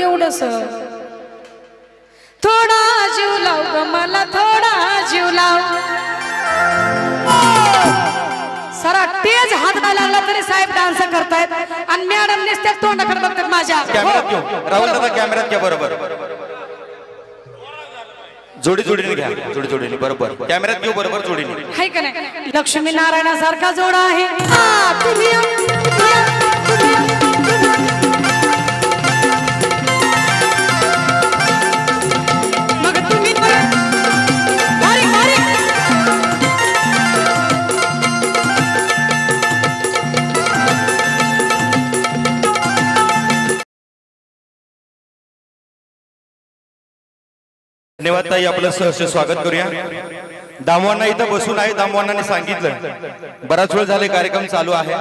एवढस. थोडा जीव लाव ग मला थोडा जीव लाव. सरा तेज हात लागला तरी साहेब डान्स करतायत. आणि मॅडम नुसत्या तोंडाकडे बघतात माझ्या. हो. घेऊ. राहुल दादा कॅमेऱ्यात घ्या बरोबर. जोडी जोडीने घ्या. जोडी जोडीने बरोबर. कॅमेऱ्यात घेऊ बरोबर जोडीने. हाय का नाही? लक्ष्मी नारायणासारखा जोडा आहे. धन्यवाद ताई आपलं सहर्ष स्वागत करूया. दामवांना इथं बसून आहे दामवांनाने सांगितलं. बराच वेळ झाले कार्यक्रम चालू आहे.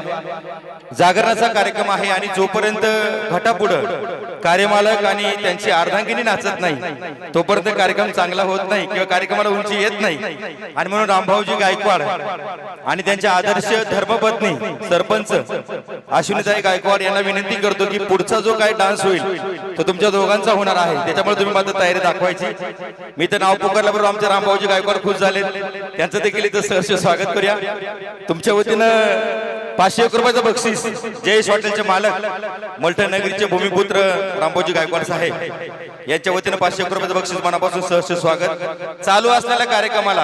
जागरणाचा कार्यक्रम आहे आणि जोपर्यंत घटापुढं कार्यमालक आणि त्यांची अर्धांगिनी नाचत नाही. तोपर्यंत कार्यक्रम चांगला होत नाही किंवा कार्यक्रमाला उंची येत नाही. आणि म्हणून रामभाऊजी गायकवाड आणि त्यांच्या आदर्श धर्मपत्नी सरपंच अश्विनीताई गायकवाड यांना विनंती करतो की पुढचा जो काय डान्स होईल तो तुमच्या दोघांचा होणार आहे. त्याच्यामुळे तुम्ही मात्र तयारी दाखवायची. मी तर नाव पुकारल्याबरोबर आमच्या रामभाऊजी गायकवाड खुश झाले. त्यांचं देखील इथं सहर्ष स्वागत करूया. तुमच्या वतीनं पाचशे एक रुपयाचं बक्षीस जयेश हॉटेलचे मालक मलठण नगरीचे भूमिपुत्र रामभाऊजी गायकवाड साहेब यांच्या वतीनं पाचशे रुपयाचं बक्षीस मनापासून सहर्ष स्वागत. चालू असलेल्या कार्यक्रमाला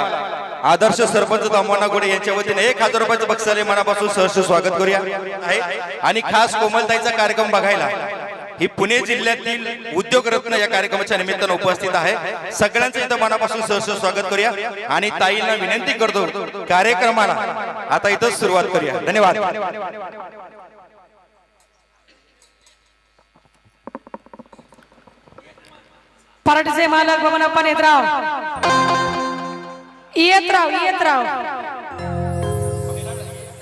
आदर्श सरपंच दामवाना गोडे यांच्या वतीने एक हजार रुपयाचं बक्षीस आले मनापासून सहर्ष स्वागत करूया. आहे. आणि खास कोमलताईचा कार्यक्रम बघायला ही पुणे जिल्ह्यातील उद्योग रत्न या कार्यक्रमाच्या निमित्तानं उपस्थित आहे. सगळ्यांचं इथं मनापासून सहर्ष स्वागत करूया. आणि ताईंना विनंती करतो कार्यक्रमाला आता इथं सुरुवात करूया. धन्यवाद. पराठीचे मालक बघून येत राव येत राव येत राव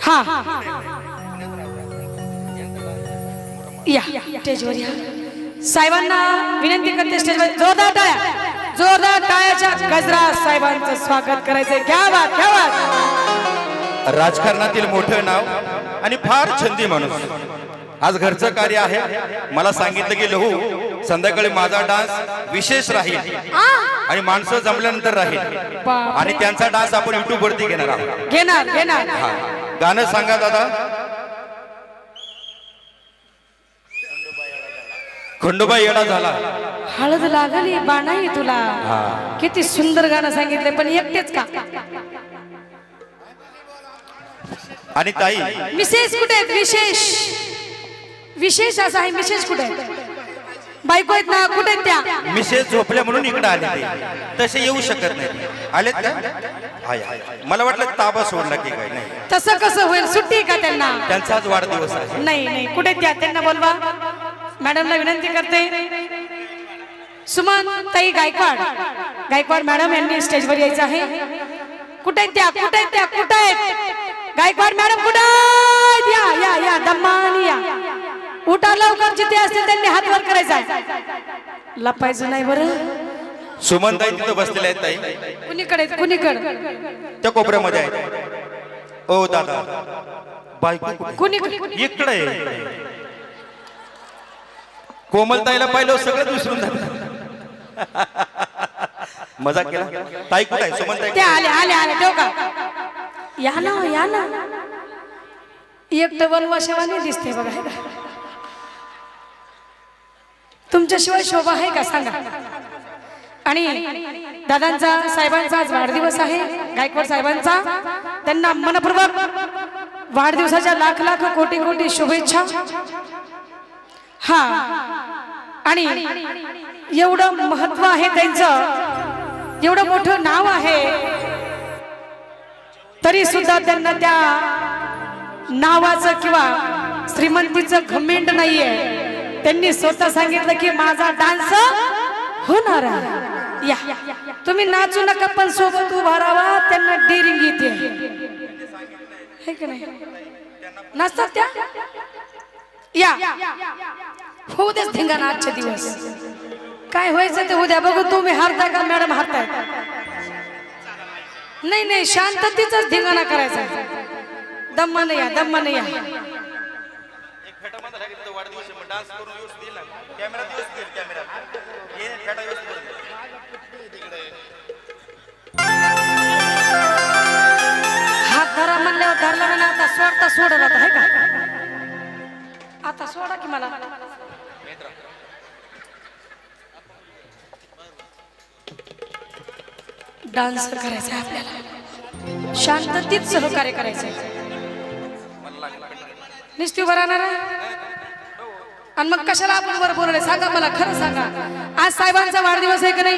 हा. या स्टेजवर या. साहेबांना विनंती करते स्टेजवर. जोरदार टाळ्या. जोरदार टाळ्याच्या गजरा साहेबांचं स्वागत करायचंय. घ्या वा घ्या वा राजकारणातील मोठं नाव आणि फार छंदी माणूस. आज घरचं कार्य आहे. मला सांगितलं की लहू संध्याकाळी माझा डान्स विशेष राहील. आणि माणसं जमल्यानंतर राहील. आणि त्यांचा डान्स आपण युट्यूब वरती घेणार आहोत. घेणार घेणार. हा. गाणं सांगा दादा. खंडोबा येडा झाला. हळद लागली बाणाई तुला. किती सुंदर गाणं सांगितलंय पण एकटेच का? आणि ताई. विशेष कुठे आहेत? विशेष. विशेष असं आहे विशेष कुठे आहेत? बायको आहेत ना कुठे आहेत त्या? मिसेस झोपल्या म्हणून इकडे आले ते तसे येऊ शकत नाही. आलेत का? हाय, हाय. मला वाटलं ताबा सोडला की काय नाही. तसं कसं होईल? सुट्टी आहे का त्यांना? त्यांचा आज वाढदिवस आहे. नाही नाही. कुठे आहेत त्या? त्यांना बोलवा. मॅडमला विनंती करते. सुमन ताई गायकवाड. गायकवाड मॅडम यांनी स्टेजवर यायचं आहे. कुठे आहेत त्या? कुठे आहेत त्या? कुठे आहेत? गायकवाड मॅडम कुठे आहेत? या या या. दम्मानी या. उठा लवकर जिथे असतील त्यांनी हात वर करायचा. लपायचं नाही बरं. सुमनताई तिथं बसलेल्या आहेत ताई. कुणीकडे? कुणीकडे? त्या कोपऱ्यामध्ये आहेत. ओ दादा. बायको? कुणीकडे? इकडे. कोमलताईला पाहिलं सगळं विसरून जात. मजाक केला. ताई कुठे आहे? सुमनताई त्या आल्या आल्या आल्या. ठेव का? या ना या ना. एकटं वनवाशेवाने दिसते बघा. का तुमच्याशिवाय शोभा आहे का? सांगा. आणि दादांचा साहेबांचा आज वाढदिवस आहे. गायकवाड साहेबांचा. त्यांना मनपूर्वक वाढदिवसाच्या लाख लाख कोटी कोटी शुभेच्छा. हा. आणि एवढं महत्त्व आहे त्यांचं. एवढं मोठं नाव आहे. तरी सुद्धा त्यांना त्या नावाचं किंवा श्रीमंतीचं घमेंड नाहीये. त्यांनी स्वतः सांगितलं की माझा डान्स होणार आहे. या. तुम्ही नाचू नका पण सोबत उभा राहा. त्यांना डेरिंग येते की नाही? नाचतात त्या? या. होऊ देच धिंगाणा आजचे दिवस. काय व्हायचं ते उद्या बघू तुम्ही हारता का मॅडम हारताय नाही नाही शांततेच धिंगाणा करायचा नाही या दम्माने या. पाहिजे मग डान्स करून व्यवस्थित कॅमेरा व्यवस्थित कॅमेरा व्यवस्थित धरा म्हणल्यावर धरला म्हणा आता सोडता सोडत आता आहे का? आता सोडा की मला. डान्स करायचा आपल्याला. शांततेत सहकार्य करायचं निस्ती उभं राहणार आहे? आणि मग कशाला आपण वर बोलले? सांगा मला खरं सांगा. आज साहेबांचा वाढदिवस आहे का नाही?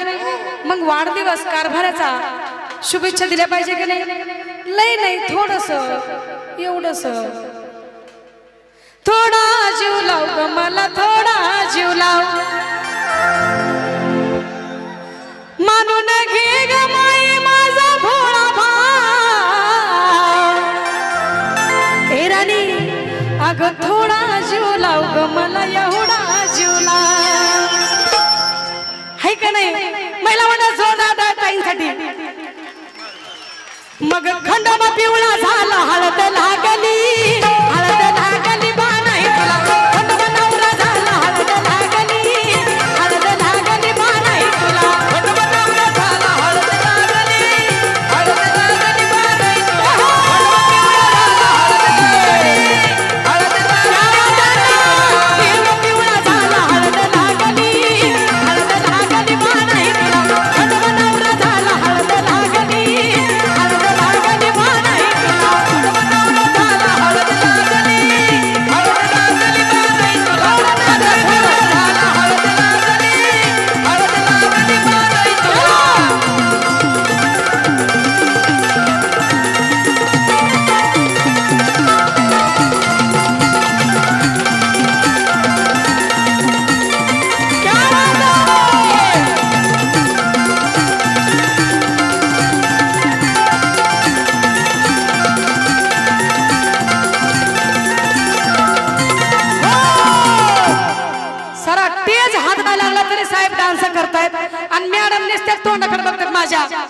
मग वाढदिवस कारभाराचा शुभेच्छा दिल्या पाहिजे की नाही? लय नाही थोडस एवढस. थोडा जीव लाव मला थोडा जीव लाव. मानून घे ग माई माझा भोळा भाव. राणी अग थोडा लाव ग मला एवढा जीव है हाय का नाही? महिला मंडळ जोरदार ताईंसाठी मग खंडोबा पिवळा झाला हळद लागली. माझ्या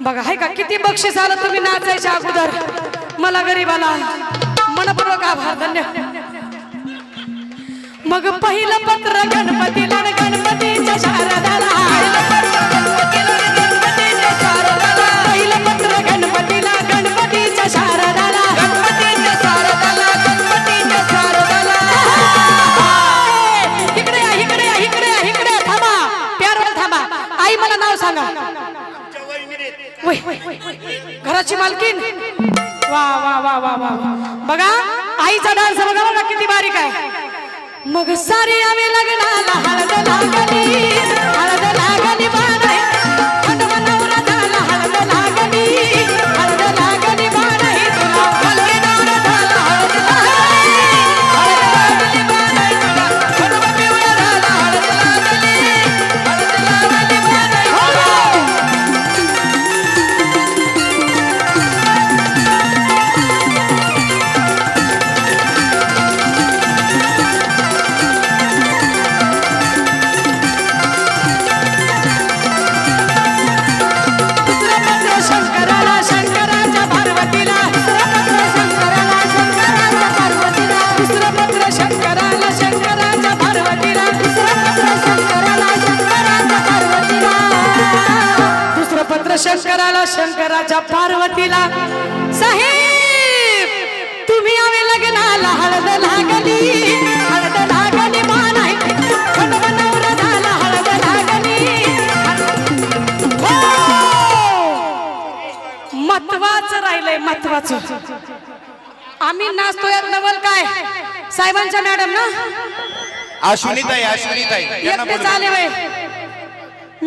बघा हाय का किती बक्षीस आलं तुम्ही नाचायच्या अगोदर? मला गरीबाला मनपूर्वक आभार धन्य. मग पहिलं पत्र गणपतीला गणपतीच्या शारदाला. मग सारी आम्ही लग्नाला हळद आम्ही नाचतो यात नवल काय? साहेबांच्या मॅडम ना? अश्विनीताई अश्विनीताई. यांना एकटे बोलू. चाले वय.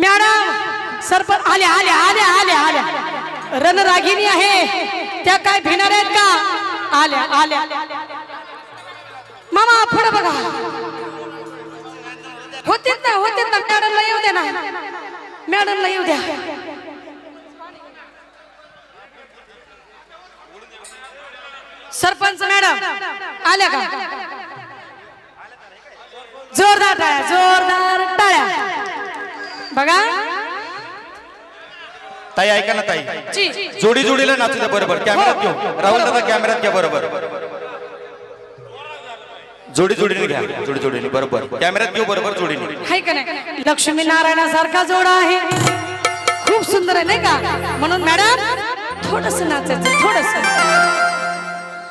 मॅडम सरपंच आल्या आल्या आल्या आल्या आल्या रणरागिनी आहे. त्या काय भिणार आहेत का? आल्या आल्या मामा पुढे बघा. होतीत ना होतीत ना. मॅडमला येऊ द्या ना. मॅडमला येऊ द्या. सरपंच मॅडम आल्या का? जोरदार टाळ्या जोरदार टाळ्या. बघा. ताई ऐका ना ताई. जोडी जोडीला नाचू द्या बरोबर. कॅमेऱ्यात घेऊ. राहुल दादा कॅमेऱ्यात घ्या बरोबर. जोडी जोडीने घ्या. जोडी जोडीने बरोबर. कॅमेऱ्यात घेऊ बरोबर जोडीने. हाय का नाही? लक्ष्मी नारायणासारखा जोडा आहे. खूप सुंदर आहे नाही का? म्हणून मॅडम थोडस नाचायचं थोडस.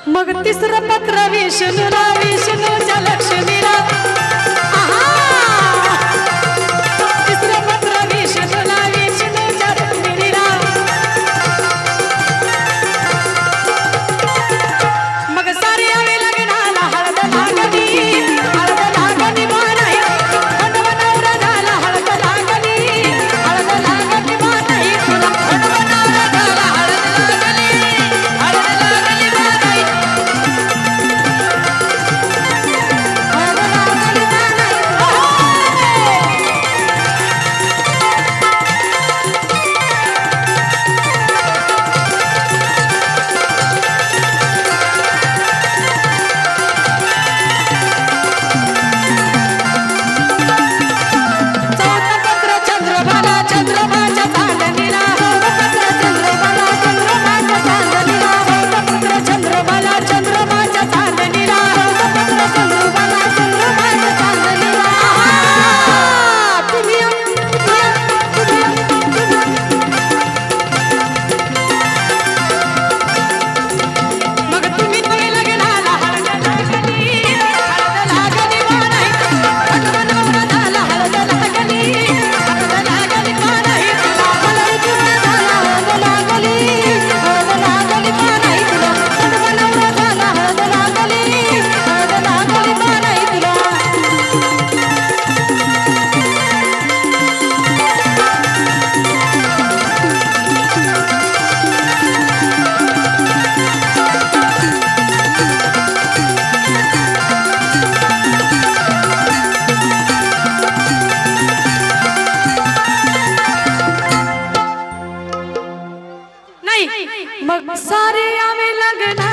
मग तिसरं पत्र विष्णू विष्णूच्या लक्ष्मीला. मग सारे आवे लगना